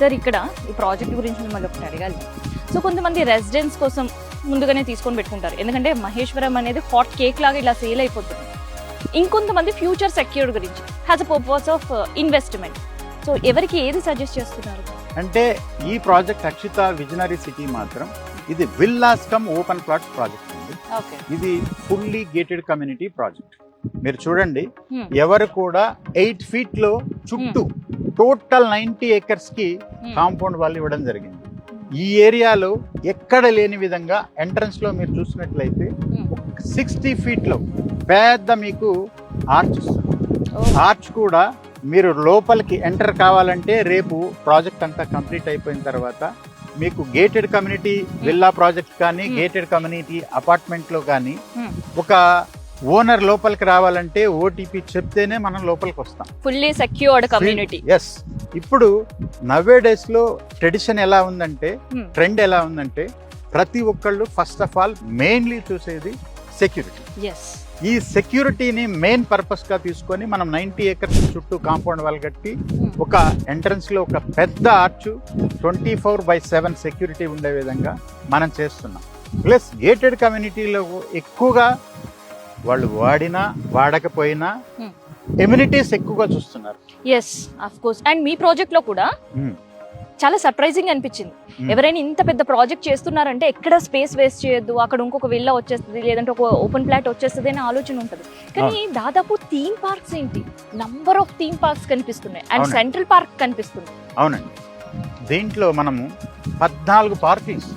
Sir ఇక్కడ ఈ project గురించి మిమ్మల్ని ఒకటి అడగాలి. సో కొంతమంది రెసిడెన్స్ కోసం ముందుగానే తీసుకొని పెట్టుకుంటారు. ఎందుకంటే మహేశ్వరం అనేది హాట్ కేక్ లాగా ఇలా సేల్ అయిపోతుంది. ఇంకొంతమంది ఫ్యూచర్ సెక్యూర్ గురించి has a purpose of investment so ఎవరికి ఏది సజెస్ట్ చేస్తున్నారు? అంటే ఈ ప్రాజెక్ట్ అక్షిత విజనరీ సిటీ మాత్రం ఇది villas cum open plot project అండి. ఇది ఫుల్లీ గేటెడ్ కమ్యూనిటీ ప్రాజెక్ట్. మీరు చూడండి Hmm. ఎవరు కూడా ఎయిట్ ఫీట్లో చుట్టూ టోటల్ నైన్టీ ఏకర్స్కి కాంపౌండ్ వాళ్ళు ఇవ్వడం జరిగింది. ఈ ఏరియాలో ఎక్కడ లేని విధంగా ఎంట్రన్స్లో మీరు చూసినట్లయితే సిక్స్టీ ఫీట్లో పెద్ద మీకు ఆర్చ్ వస్తుంది. ఆర్చ్ కూడా మీరు లోపలికి ఎంటర్ కావాలంటే రేపు ప్రాజెక్ట్ అంతా కంప్లీట్ అయిపోయిన తర్వాత మీకు గేటెడ్ కమ్యూనిటీ విల్లా ప్రాజెక్ట్ కానీ. గేటెడ్ కమ్యూనిటీ అపార్ట్మెంట్లో కానీ. ఒక ఓనర్ లోపలికి రావాలంటే ఓటీపీ చెప్తేనే మనం లోపలికి వస్తాం. ఫుల్లీ సెక్యూర్డ్ కమ్యూనిటీ ఎస్ ఇప్పుడు నవ్వే డేస్లో ట్రెడిషన్ ఎలా ఉందంటే Hmm. ట్రెండ్ ఎలా ఉందంటే ప్రతి ఒక్కళ్ళు ఫస్ట్ ఆఫ్ ఆల్ మెయిన్లీ చూసేది సెక్యూరిటీ ఈ సెక్యూరిటీని మెయిన్ పర్పస్గా తీసుకొని మనం నైన్టీ ఏకర్స్ చుట్టూ కాంపౌండ్ వాల్ కట్టి ఒక ఎంట్రన్స్లో ఒక పెద్ద arch twenty four by seven security ఉండే విధంగా మనం చేస్తున్నాం. ప్లస్ గేటెడ్ కమ్యూనిటీలో ఎక్కువగా వాళ్ళు వాడినా వాడకపోయినా Hmm. ఎమ్యూనిటీస్ ఎక్కువగా చూస్తున్నారు. ఎస్ అఫ్ కోర్స్ అండ్ మీ ప్రాజెక్ట్లో కూడా Hmm. చాలా సర్ప్రైజింగ్ అనిపించింది. Hmm. ఎవరైనా ఇంత పెద్ద ప్రాజెక్ట్ చేస్తున్నారంటే ఎక్కడ స్పేస్ వేస్ట్ చేయొద్దు అక్కడ ఇంకొక విల్లా వచ్చేస్తుంది లేదంటే ఒక ఓపెన్ ప్లాట్ వచ్చేస్తుంది అనే ఆలోచన ఉంటుంది. కానీ దాదాపు థీమ్ పార్క్స్ ఏంటి? నంబర్ ఆఫ్ థీమ్ పార్క్స్ కనిపిస్తున్నాయి. అండ్. సెంట్రల్ పార్క్ కనిపిస్తుంది. అవునండి. దీంట్లో మనము పద్నాలుగు పార్కింగ్స్